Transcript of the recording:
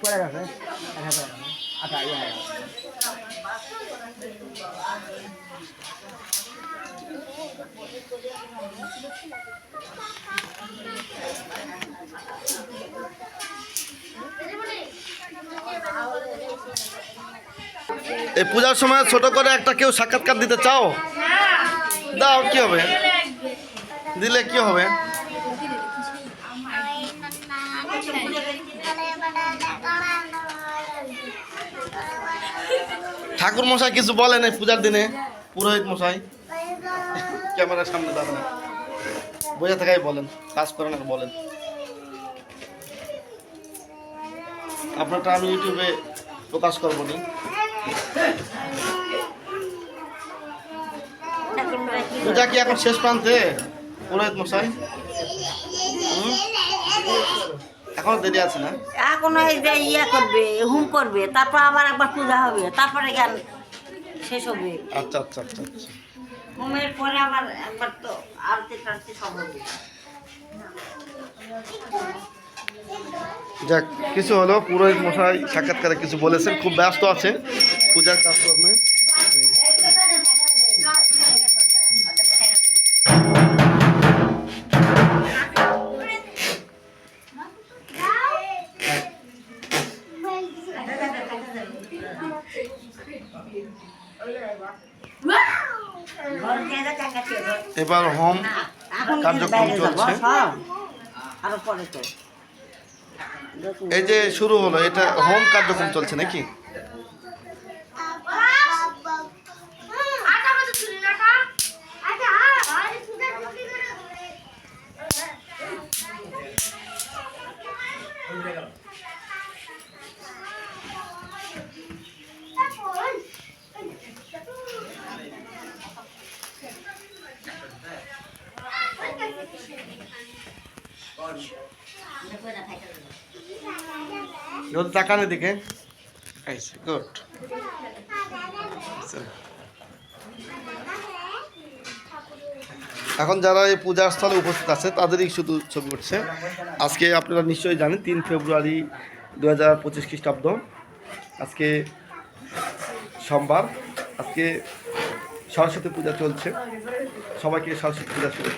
গেছে আচ্ছা ইয়ে এই পূজার সময় ছোট করে একটা কেউ সাক্ষাৎকার দিতে চাও দাও কি হবে দিলে কি হবে ঠাকুর মশাই কিছু বলেন এই পূজার দিনে? পুরোহিত মশাই। ক্যামেরার সামনে দাঁড়ান। বোঝা থাকাই বলেন, কাজ করেন আর বলেন। আপনারটা আমি ইউটিউবে প্রকাশ করব নি। পূজা কি এখন শেষ প্রান্তে? পুরোহিত মশাই। হুম? এখনও দেরি আছে না? এখন এই যে ইয়ে করবে হুম করবে তারপর আবার একবার পূজা হবে তারপরে জ্ঞান শেষ হবে? আচ্ছা আচ্ছা আচ্ছা আচ্ছা। হুমের পরে আবার একবার তো আরতি টারতি সব হবে। যাক কিছু হলো পুরোহিত মশাই সাক্ষাৎকারে কিছু বলেছেন খুব ব্যস্ত আছে পূজার কাজকর্মে। এবার হোম কার্যক্রম চলছে। এই যে শুরু হলো এটা হোম কার্যক্রম চলছে নাকি যদি তাকান এদিকে গুড এখন যারা এই পূজার স্থলে উপস্থিত আছে, তাদেরই শুধু ছবি উঠছে। আজকে আপনারা নিশ্চয়ই জানেন, তিন ফেব্রুয়ারি দু হাজার পঁচিশ খ্রিস্টাব্দ। আজকে সোমবার। আজকে সরস্বতী পূজা চলছে। সবাইকে সরস্বতী পূজা শুরু